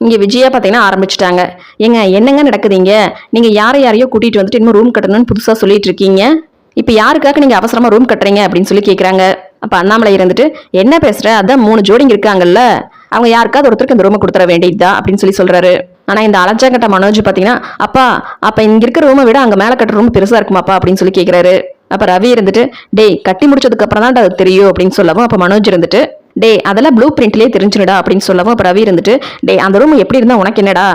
இங்கே விஜயா பார்த்தீங்கன்னா ஆரம்பிச்சிட்டாங்க. ஏங்க என்னங்க நடக்குதுங்க? நீங்கள் யாரை யாரையோ கூட்டிகிட்டு வந்துட்டு இன்னும் ரூம் கட்டணும்னு புதுசாக சொல்லிட்டு இருக்கீங்க? இப்போ யாருக்காக நீங்கள் அவசரமாக ரூம் கட்டுறீங்க அப்படின்னு சொல்லி கேட்குறாங்க அப்போ அண்ணாமலை இருந்துட்டு என்ன பேசுகிற அதான் மூணு ஜோடிங்க இருக்காங்கல்ல. அவங்க யாருக்காவது ஒருத்தருக்கு இந்த ரூமை கொடுத்துற வேண்டியதுதான் அப்படின்னு சொல்லி சொல்கிறாரு ஆனால் இந்த அலஞ்சாங்கட்ட மனோஜ் பார்த்தீங்கன்னா அப்பா அப்போ இங்கே இருக்கிற ரூமை விட அங்கே மேலே கட்டுற ரூம் பெருசாக இருக்குமாப்பா? அப்படின்னு சொல்லி கேட்குறாரு அப்போ ரவி இருந்துட்டு டேய் கட்டி முடிச்சதுக்கு அப்புறம் தான் அது தெரியும் அப்படின்னு சொல்லவும் அப்போ மனோஜ் இருந்துட்டு டே அதெல்லாம் ப்ளூ பிரிண்ட்லேயே தெரிஞ்சிடுடா அப்படின்னு சொல்லவும் அப்போ ரவி இருந்துட்டு டே அந்த ரூம் எப்படி இருந்தால் உனக்கு என்னடா?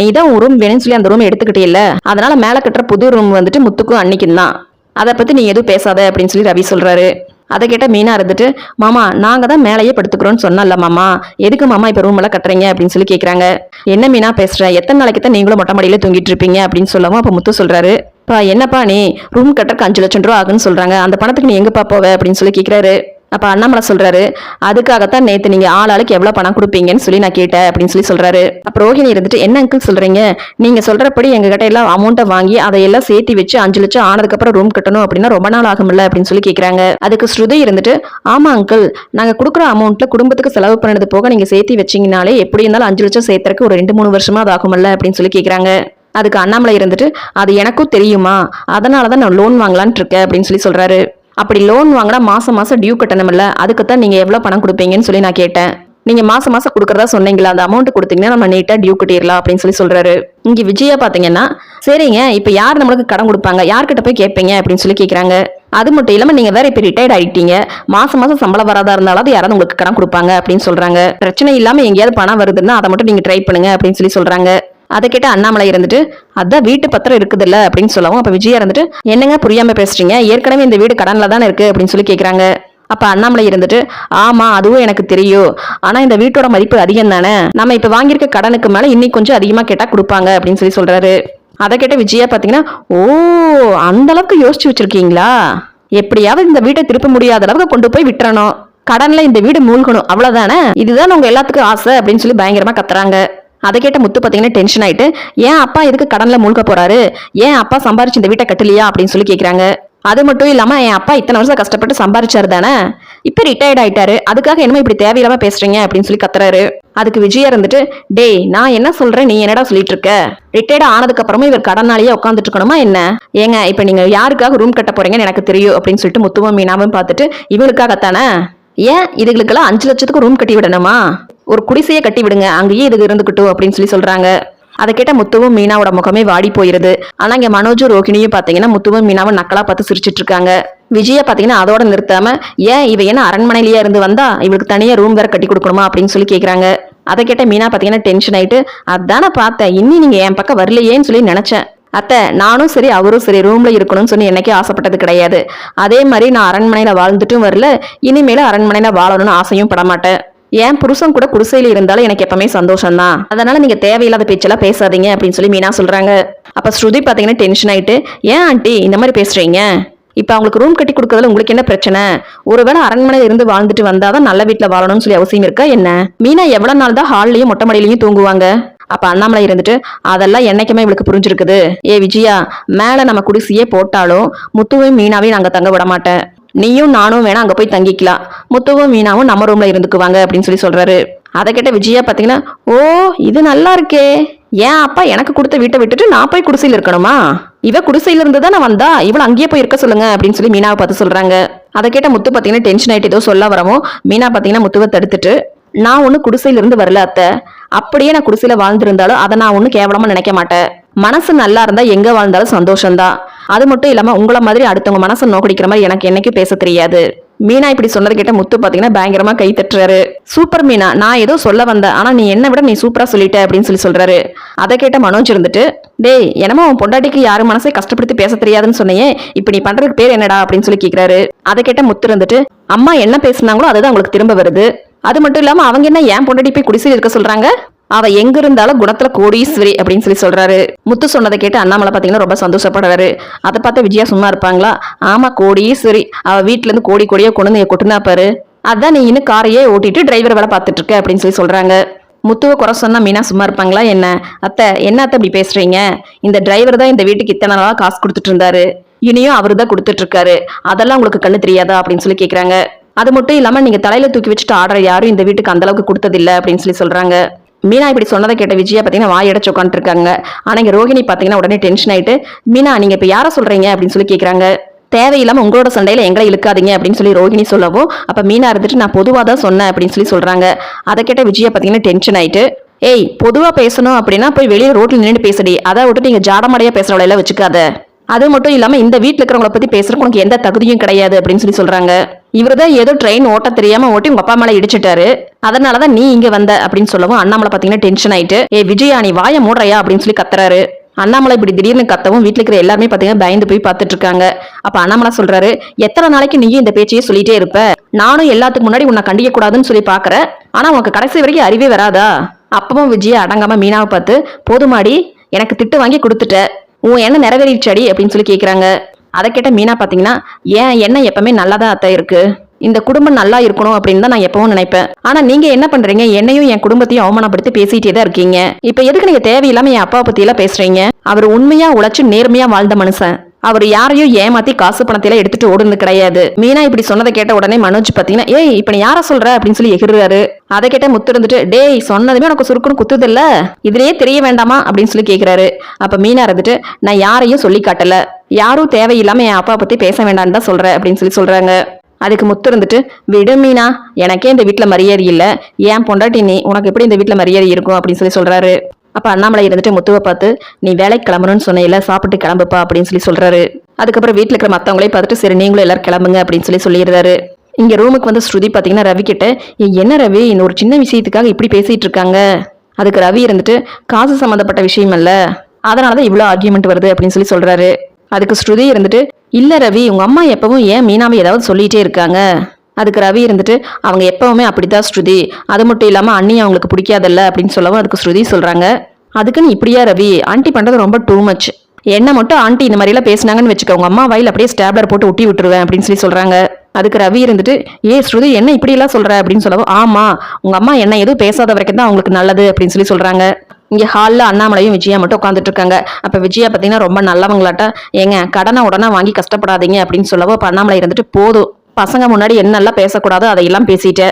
நீ தான் உன் ரூம் வேணும்னு சொல்லி அந்த ரூம் எடுத்துக்கிட்டே இல்லை அதனால மேலே கட்டுற புது ரூம் வந்துட்டு முத்துக்கும் அன்னைக்கும் தான். அதை பற்றி நீ எதுவும் பேசாத அப்படின்னு சொல்லி ரவி சொல்கிறாரு அதை கேட்ட மீனா இருந்துட்டு மாமா நாங்க தான் மேலேயே படுத்துக்கிறோம்னு சொன்னல மாமா. எதுக்கு மாமா இப்ப ரூம் எல்லாம் கட்டுறீங்க? அப்படின்னு சொல்லி கேக்குறாங்க. என்ன மீனா பேசுற? எத்தனை நாளைக்கு தான் நீங்களும் மொட்டை மாடியில தூங்கிட்டு இருப்பீங்க? அப்படின்னு சொல்லவும் அப்ப முத்து சொல்றாரு. பா என்னப்பா நீ? ரூம் கட்டுறக்கு அஞ்சு லட்சம் ரூபா ஆகுன்னு சொல்றாங்க. அந்த பணத்துக்கு நீ எங்கப்பா போவ? அப்படின்னு சொல்லி கேக்குறாரு. அப்போ அண்ணாமலை சொல்கிறாரு அதுக்காகத்தான் நேற்று நீங்கள் ஆள் ஆளுக்கு எவ்வளோ பணம் கொடுப்பீங்கன்னு சொல்லி நான் கேட்டேன் அப்படின்னு சொல்லி சொல்கிறாரு அப்போ ரோஹிணி இருந்துட்டு என்ன அங்கிள் சொல்கிறீங்க நீங்கள் சொல்கிறபடி எங்க கிட்ட எல்லாம் அமௌண்ட்டை வாங்கி அதையெல்லாம் சேர்த்து வச்சு அஞ்சு லட்சம் ஆனதுக்கப்புறம் ரூம் கட்டணும் அப்படின்னா ரொம்ப நாள் ஆகும்ல அப்படின்னு சொல்லி கேட்குறாங்க அதுக்கு ஸ்ருதி இருந்துட்டு ஆமாம் அங்கிள் நாங்கள் கொடுக்குற அமௌண்ட்டில் குடும்பத்துக்கு செலவு பண்ணது போக நீங்கள் சேர்த்து வச்சீங்கனாலே எப்படி இருந்தாலும் அஞ்சு லட்சம் சேர்த்துறக்கு ஒரு ரெண்டு மூணு வருஷமா அது ஆகும்ல அப்படின்னு சொல்லி கேட்குறாங்க அதுக்கு அண்ணாமலை இருந்துட்டு அது எனக்கும் தெரியுமா? அதனால தான் நான் லோன் வாங்கலான்ட்டு இருக்கேன் அப்படின்னு சொல்லி சொல்கிறாரு அப்படி லோன் வாங்கினா மாசம் மாசம் டியூ கட்டணும்ல அதுக்கு தான் நீங்க எவ்வளவு பணம் கொடுப்பீங்கன்னு சொல்லி நான் கேட்டேன். நீங்க மாசம் மாசம் கொடுக்கறதா சொன்னீங்களா அந்த அமௌண்ட் கொடுத்தீங்கன்னா நம்ம நீட்டா டியூ கட்டிடலாம் அப்படின்னு சொல்லி சொல்றாரு. இங்க விஜயா பாத்தீங்கன்னா சரிங்க இப்ப யார் நம்மளுக்கு கடன் கொடுப்பாங்க? யார்கிட்ட போய் கேட்பீங்க அப்படின்னு சொல்லி கேக்குறாங்க. அது மட்டும் இல்லாம நீங்க வேற இப்ப ரிட்டையர்ட் ஆயிட்டீங்க. மாசம் மாசம் சம்பளம் வராதா இருந்தாலும் யாராவது உங்களுக்கு கடன் கொடுப்பாங்க அப்படின்னு சொல்றாங்க. பிரச்சனை இல்லாம எங்கேயாவது பணம் வருதுன்னா அதை மட்டும் நீங்க ட்ரை பண்ணுங்க அப்படின்னு சொல்லி சொல்றாங்க. அதை கேட்ட அண்ணாமலை இருந்துட்டு அதான் வீட்டு பத்திரம் இருக்குதுல்ல அப்படின்னு சொல்லவும் அப்போ விஜயா இருந்துட்டு என்னங்க புரியாம பேசுறீங்க? ஏற்கனவே இந்த வீடு கடனில் தானே இருக்கு அப்படின்னு சொல்லி கேட்குறாங்க அப்ப அண்ணாமலை இருந்துட்டு ஆமா அதுவும் எனக்கு தெரியும். ஆனா இந்த வீட்டோட மதிப்பு அதிகம் தானே? நம்ம இப்ப வாங்கியிருக்க கடனுக்கு மேல இன்னைக்கு கொஞ்சம் அதிகமா கேட்டா கொடுப்பாங்க அப்படின்னு சொல்லி சொல்றாரு. அதை கேட்ட விஜயா பாத்தீங்கன்னா ஓ அந்த அளவுக்கு யோசிச்சு வச்சிருக்கீங்களா? எப்படியாவது இந்த வீட்டை திருப்ப முடியாத அளவுக்கு கொண்டு போய் விட்டுறணும். கடன்ல இந்த வீடு மூழ்கணும் அவ்வளவுதானே? இதுதான் உங்க எல்லாத்துக்கும் ஆசை அப்படின்னு சொல்லி பயங்கரமா கத்துறாங்க. அதை கேட்ட முத்து பார்த்தீங்கன்னா டென்ஷன் ஆயிட்டு ஏன் அப்பா எதுக்கு கடன்ல மூழ்க போறாரு? ஏன் அப்பா சம்பாரிச்சு இந்த வீட்டை கட்டலையா? அப்படின்னு சொல்லி கேட்குறாங்க அது மட்டும் இல்லாமல் என் அப்பா இத்தனை வருஷம் கஷ்டப்பட்டு சம்பாரிச்சார் தானே? இப்போ ரிட்டையர்ட் ஆயிட்டாரு. அதுக்காக என்னமோ இப்படி தேவையில்லாம பேசுறீங்க அப்படின்னு சொல்லி கத்துறாரு. அதுக்கு விஜயா இருந்துட்டு டேய் நான் என்ன சொல்றேன்? நீ என்னடா சொல்லிட்டு இருக்க? ரிட்டையர்ட் ஆனதுக்கு அப்புறமா இவர் கடனாலேயே உட்காந்துட்டு இருக்கணுமா என்ன? ஏங்க இப்ப நீங்க யாருக்காக ரூம் கட்ட போறீங்கன்னு எனக்கு தெரியும் அப்படின்னு சொல்லிட்டு முத்துவும் மீனாவும் பார்த்துட்டு இவங்களுக்காகத்தானே ஏன்? இதுகளுக்கெல்லாம் அஞ்சு லட்சத்துக்கு ரூம் கட்டி விடணுமா? ஒரு குடிசையை கட்டி விடுங்க அங்கேயே இது இருந்துக்கிட்டும் அப்படின்னு சொல்லி சொல்றாங்க. அதை கேட்ட முத்துவும் மீனாவோட முகமே வாடி போயிருது. ஆனா இங்க மனோஜும் ரோகிணியும் பாத்தீங்கன்னா முத்துவும் மீனாவும் நக்கலா பார்த்து சிரிச்சிட்டு இருக்காங்க. விஜய பாத்தீங்கன்னா அதோட நிறுத்தாம ஏன் இவ என்ன அரண்மனையிலேயே இருந்து வந்தா? இவளுக்கு தனியா ரூம் வேற கட்டி கொடுக்கணுமா? அப்படின்னு சொல்லி கேக்குறாங்க. அதை கேட்ட மீனா பாத்தீங்கன்னா டென்ஷன் ஆயிட்டு அதானே பார்த்தேன். இன்னி நீங்க என் பக்கம் வரலையேன்னு சொல்லி நினைச்சேன். அத்தை நானும் சரி அவரும் சரி ரூம்ல இருக்கணும்னு சொல்லி என்னைக்கே ஆசைப்பட்டது கிடையாது. அதே மாதிரி நான் அரண்மனையில வாழ்ந்துட்டும் வரல. இனிமேல அரண்மனையில வாழணும்னு ஆசையும் படமாட்டேன். என் புருஷன் கூட குடிசையில இருந்தாலும் எனக்கு எப்பவுமே சந்தோஷம் தான் அதனால நீங்க தேவையில்லாத பேச்செல்லாம் பேசாதீங்க அப்படின்னு சொல்லி மீனா சொல்றாங்க. அப்ப ஸ்ருதி பாத்தீங்கன்னா டென்ஷன் ஆயிட்டு ஏன் ஆண்டி இந்த மாதிரி பேசுறீங்க? இப்ப அவங்களுக்கு ரூம் கட்டி கொடுக்கறதுல உங்களுக்கு என்ன பிரச்சனை? ஒருவேளை அரண்மனையில இருந்து வாழ்ந்துட்டு வந்தாதான் நல்ல வீட்டில் வாழணும்னு சொல்லி அவசியம் இருக்கா என்ன? மீனா எவ்வளவு நாள் தான் ஹால்லயும் மொட்டை மாடியிலயும் தூங்குவாங்க. அப்ப அண்ணாமலை இருந்துட்டு அதெல்லாம் என்னைக்குமே இவளுக்கு புரிஞ்சிருக்குது. ஏ விஜயா மேல நம்ம குடிசையே போட்டாலும் முத்துவையும் மீனாவையும் நாங்க தங்க விட மாட்டேன் நீயும் நானும் வேணா அங்க போய் தங்கிக்கலாம். முத்துவும் மீனாவும் நம்ம ரூம்ல இருந்துக்குவாங்க அப்படின்னு சொல்லி சொல்றாரு. அதை கேட்ட விஜயா பாத்தீங்கன்னா ஓ இது நல்லா இருக்கே. ஏன் அப்பா எனக்கு கொடுத்த வீட்டை விட்டுட்டு நான் போய் குடிசையில் இருக்கணுமா? இவ குடிசையில இருந்து தான் நான் வந்தா. இவள அங்கேயே போய் இருக்க சொல்லுங்க அப்படின்னு சொல்லி மீனாவை பார்த்து சொல்றாங்க. அதை கேட்ட முத்து பாத்தீங்கன்னா டென்ஷன் ஆயிட்டு ஏதோ சொல்ல வரவும். மீனா பாத்தீங்கன்னா முத்துவை தடுத்துட்டு நான் ஒண்ணு குடிசையில இருந்து வரல அத்தை. அப்படியே நான் குடிசையில வாழ்ந்திருந்தாலும் அதை நான் ஒண்ணு கேவலமா நினைக்க மாட்டேன். மனசு நல்லா இருந்தா எங்க வாழ்ந்தாலும் சந்தோஷம்தான். அது மட்டும் இல்லாமல் உங்களை மாதிரி அடுத்தவங்க மனசை நோக்கடிக்கிற மாதிரி எனக்கு என்னைக்கும் பேச தெரியாது. மீனா இப்படி சொன்னது கிட்ட முத்து பாத்தீங்கன்னா பயங்கரமா கை தட்டுறாரு. சூப்பர் மீனா நான் ஏதோ சொல்ல வந்தேன். ஆனா நீ என்ன விட நீ சூப்பரா சொல்லிட்ட அப்படின்னு சொல்லி சொல்றாரு. அதை கேட்ட மனோஜ் இருந்துட்டு டேய் என்னமோ உன் பொண்டாட்டிக்கு யாரும் மனசை கஷ்டப்படுத்தி பேச தெரியாதுன்னு சொன்னையே. இப்ப நீ பண்றதுக்கு பேர் என்னடா? அப்படின்னு சொல்லி கேக்குறாரு. அதை கேட்ட முத்து இருந்துட்டு அம்மா என்ன பேசுனாங்களோ அதுதான் உங்களுக்கு திரும்ப வருது. அது மட்டும் இல்லாம அவங்க என்ன ஏன் பொண்டாட்டி போய் குடிசையில் இருக்க சொல்றாங்க? அவ எங்க இருந்தாலும் குணத்துல கோடீஸ்வரி அப்படின்னு சொல்லி சொல்றாரு. முத்து சொன்னதை கேட்டு அண்ணாமலை பாத்தீங்கன்னா ரொம்ப சந்தோஷப்படுறாரு அதை பார்த்தா விஜயா சும்மா இருப்பாங்களா? ஆமா கோடீஸ்வரி. அவ வீட்டுல இருந்து கோடி கோடியா கொண்டு வந்து கொட்டுனா பாரு. அதான் நீ இன்னும் காரையே ஓட்டிட்டு டிரைவர் வேலை பார்த்துட்டு இருக்க அப்படின்னு சொல்லி சொல்றாங்க. முத்துவை குறை சொன்னா மீனா சும்மா இருப்பாங்களா என்ன? அத்தை என்ன அத்தை இப்படி பேசுறீங்க? இந்த டிரைவர் தான் இந்த வீட்டுக்கு இத்தனை நாளா காசு கொடுத்துட்டு இருந்தாரு. இனியும் அவரு தான் கொடுத்துட்டு இருக்காரு. அதெல்லாம் உங்களுக்கு கண்ணு தெரியாதா அப்படின்னு சொல்லி கேக்குறாங்க. அது மட்டும் இல்லாம நீங்க தலையில தூக்கி வச்சுட்டு ஆர்டர் யாரும் இந்த வீட்டுக்கு அந்த அளவுக்கு கொடுத்ததில்ல அப்படின்னு சொல்லி சொல்றாங்க. மீனா இப்படி சொன்னதை கேட்ட விஜயா பார்த்தீங்கன்னா வாய் அடைச்சு உட்காந்துருக்காங்க ஆனால் இங்கே ரோஹிணி பார்த்தீங்கன்னா உடனே டென்ஷன் ஆகிட்டு மீனா நீங்கள் இப்போ யாரை சொல்கிறீங்க அப்படின்னு சொல்லி கேட்குறாங்க தேவையில்லாமல் உங்களோட சண்டையில் எங்களை இழுக்காதீங்க அப்படின்னு சொல்லி ரோஹிணி சொல்லவும் அப்போ மீனா இருந்துட்டு நான் பொதுவாக தான் சொன்னேன் அப்படின்னு சொல்லி சொல்கிறாங்க அதை கேட்ட விஜயா பார்த்தீங்கன்னா டென்ஷன் ஆயிட்டு ஏய் பொதுவாக பேசணும் அப்படின்னா போய் வெளியே ரோட்டில் நின்று பேசடி. அதை விட்டு நீங்கள் ஜாடமடையாக பேசுகிற எல்லாம் வச்சுக்காத. அது மட்டும் இல்லாமல் இந்த வீட்டில் இருக்கிறவங்கள பற்றி பேசுகிறக்கு உனக்கு எந்த தகுதியும் கிடையாது அப்படின்னு சொல்லி சொல்றாங்க. இவர்தான் ஏதோ ட்ரெயின் ஓட்ட தெரியாம ஓட்டி உங்க அப்பா மேலே இடிச்சிட்டாரு. அதனாலதான் நீ இங்கே வந்த அப்படின்னு சொல்லவும் அண்ணாமலை பார்த்தீங்கன்னா டென்ஷன் ஆயிட்டு ஏ விஜயா நீ வாய மூடுறையா? அப்படின்னு சொல்லி கத்துறாரு. அண்ணாமலை இப்படி திடீர்னு கத்தவும் வீட்டில் இருக்கிற எல்லாருமே பார்த்தீங்கன்னா பயந்து போய் பார்த்துட்டு இருக்காங்க. அப்போ அண்ணாமலை சொல்றாரு எத்தனை நாளைக்கு நீயும் இந்த பேச்சையே சொல்லிட்டே இருப்ப? நானும் எல்லாத்துக்கு முன்னாடி உன்னை கண்டிக்க கூடாதுன்னு சொல்லி பாக்குற. ஆனா உனக்கு கடைசி வரைக்கும் அறிவே வராதா? அப்பவும் விஜய அடங்காம மீனாவை பார்த்து போதுமாடி எனக்கு திட்டு வாங்கி கொடுத்துட்ட. உன் என்ன நிறைவேறிச்சடி அப்படின்னு சொல்லி கேட்குறாங்க அதை கேட்ட மீனா பார்த்தீங்கன்னா ஏன் எண்ணம் எப்பவுமே நல்லா தான் அத்தை இருக்கு? இந்த குடும்பம் நல்லா இருக்கணும் அப்படின்னு தான் நான் எப்பவும் நினைப்பேன். ஆனா நீங்க என்ன பண்றீங்க? என்னையும் என் குடும்பத்தையும் அவமானப்படுத்தி பேசிட்டே தான் இருக்கீங்க. இப்ப எதுக்கு நீங்க தேவையில்லாம என் அப்பாவை பத்தி எல்லாம் பேசுறீங்க? அவர் உண்மையா உழைச்சு நேர்மையா வாழ்ந்த மனுஷன். அவர் யாரையும் ஏமாத்தி காசு பணத்தையெல்லாம் எடுத்துட்டு ஓடுனது கிடையாது. மீனா இப்படி சொன்னதை கேட்ட உடனே மனோஜ் பாத்தீங்கன்னா ஏய் இப்ப நீ யார சொல்ற? அப்படின்னு சொல்லி எகிர்றாரு. அதை கேட்ட முத்து இருந்துட்டு டேய் சொன்னதுமே உனக்கு சுருக்குன்னு குத்துது இல்ல? இதுலயே தெரிய வேண்டாமா? அப்படின்னு சொல்லி கேக்குறாரு. அப்ப மீனா இருந்துட்டு நான் யாரையும் சொல்லி காட்டல. யாரும் தேவையில்லாம என் அப்பா பத்தி பேச வேண்டாம்னு தான் சொல்ற அப்படின்னு சொல்லி சொல்றாங்க. அதுக்கு முத்து இருந்துட்டு விடு மீனா எனக்கே இந்த வீட்டில் மரியாதை இல்ல. ஏன் பொண்டாட்டி நீ உனக்கு எப்படி இந்த வீட்டில் மரியாதை இருக்கும்? அப்படின்னு சொல்லி சொல்றாரு. அப்போ அண்ணாமலை இருந்துட்டு முத்துவை பார்த்து நீ வேலைக்கு கிளம்பணும்னு சொன்னையில சாப்பிட்டு கிளம்புப்பா அப்படின்னு சொல்லி சொல்றாரு. அதுக்கப்புறம் வீட்டில் இருக்கிற மத்தவங்களையும் பார்த்துட்டு சரி நீங்களும் எல்லாரும் கிளம்புங்க அப்படின்னு சொல்லி சொல்லிடுறாரு. இங்கே ரூமுக்கு வந்து ஸ்ருதி பார்த்தீங்கன்னா ரவி கிட்ட என்ன ரவி? இந்த ஒரு சின்ன விஷயத்துக்காக இப்படி பேசிட்டு இருக்காங்க? அதுக்கு ரவி இருந்துட்டு காசு சம்மந்தப்பட்ட விஷயம் அல்ல அதனாலதான் இவ்வளோ ஆர்கியூமெண்ட் வருது அப்படின்னு சொல்லி சொல்றாரு. அதுக்கு ஸ்ருதி இருந்துட்டு இல்லை ரவி உங்கள் அம்மா எப்பவும் ஏன் மீனாவை ஏதாவது சொல்லிகிட்டே இருக்காங்க? அதுக்கு ரவி இருந்துட்டு அவங்க எப்பவுமே அப்படிதான் ஸ்ருதி. அது மட்டும் இல்லாமல் அண்ணி அவங்களுக்கு பிடிக்காதல்ல அப்படின்னு சொல்லவும் அதுக்கு ஸ்ருதி சொல்றாங்க. அதுக்குன்னு இப்படியா ரவி? ஆண்டி பண்றது ரொம்ப டூ மச் என்ன மட்டும் ஆண்டி இந்த மாதிரிலாம் பேசுனாங்கன்னு வச்சுக்க உங்க அம்மா வயல் அப்படியே ஸ்டாப்லர் போட்டு ஒட்டி விட்டுருவேன் அப்படின்னு சொல்லி சொல்றாங்க. அதுக்கு ரவி இருந்துட்டு ஏ ஸ்ருதி என்ன இப்படி எல்லாம் சொல்ற? அப்படின்னு சொல்லவும் ஆமா உங்க அம்மா என்ன எதுவும் பேசாத வரைக்கும் தான் அவங்களுக்கு நல்லது அப்படின்னு சொல்லி சொல்றாங்க. இங்கே ஹாலில் அண்ணாமலையும் விஜயா மட்டும் உட்காந்துட்டு இருக்காங்க. அப்போ விஜயா பார்த்தீங்கன்னா ரொம்ப நல்லவங்களாட்ட ஏங்க கடனை உடனே வாங்கி கஷ்டப்படாதீங்க அப்படின்னு சொல்லவோ அப்போ அண்ணாமலை இருந்துட்டு போதும் பசங்க முன்னாடி என்னெல்லாம் பேசக்கூடாதோ அதையெல்லாம் பேசிட்ட.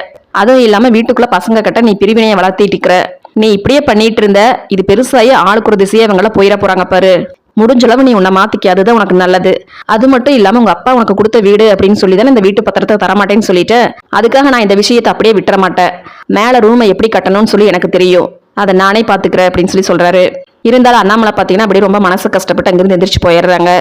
அதுவும் இல்லாமல் வீட்டுக்குள்ளே பசங்க கிட்ட நீ பிரிவினையை வளர்த்திட்டு இருக்கிற. நீ இப்படியே பண்ணிட்டு இருந்த இது பெருசாகி ஆளுக்கு ஒரு திசையே இவங்களாம் போயிட போறாங்க பாரு. முடிஞ்சளவு நீ உன்னை மாத்திக்க அதுதான் உனக்கு நல்லது. அது மட்டும் இல்லாம உங்க அப்பா உனக்கு கொடுத்த வீடு அப்படின்னு சொல்லி தானே இந்த வீட்டு பத்திரத்தை தரமாட்டேன்னு சொல்லிட்டு அதுக்காக நான் இந்த விஷயத்தை அப்படியே விட்டுற மாட்டேன். மேல ரூமை எப்படி கட்டணும்னு சொல்லி எனக்கு தெரியும். அதை நானே பாத்துக்கிறேன் அப்படின்னு சொல்லி சொல்றாரு. இருந்தாலும் அண்ணாமலை பாத்தீங்கன்னா அப்படியே ரொம்ப மனசு கஷ்டப்பட்டு அங்கிருந்து எந்திரிச்சு போயிடுறாங்க.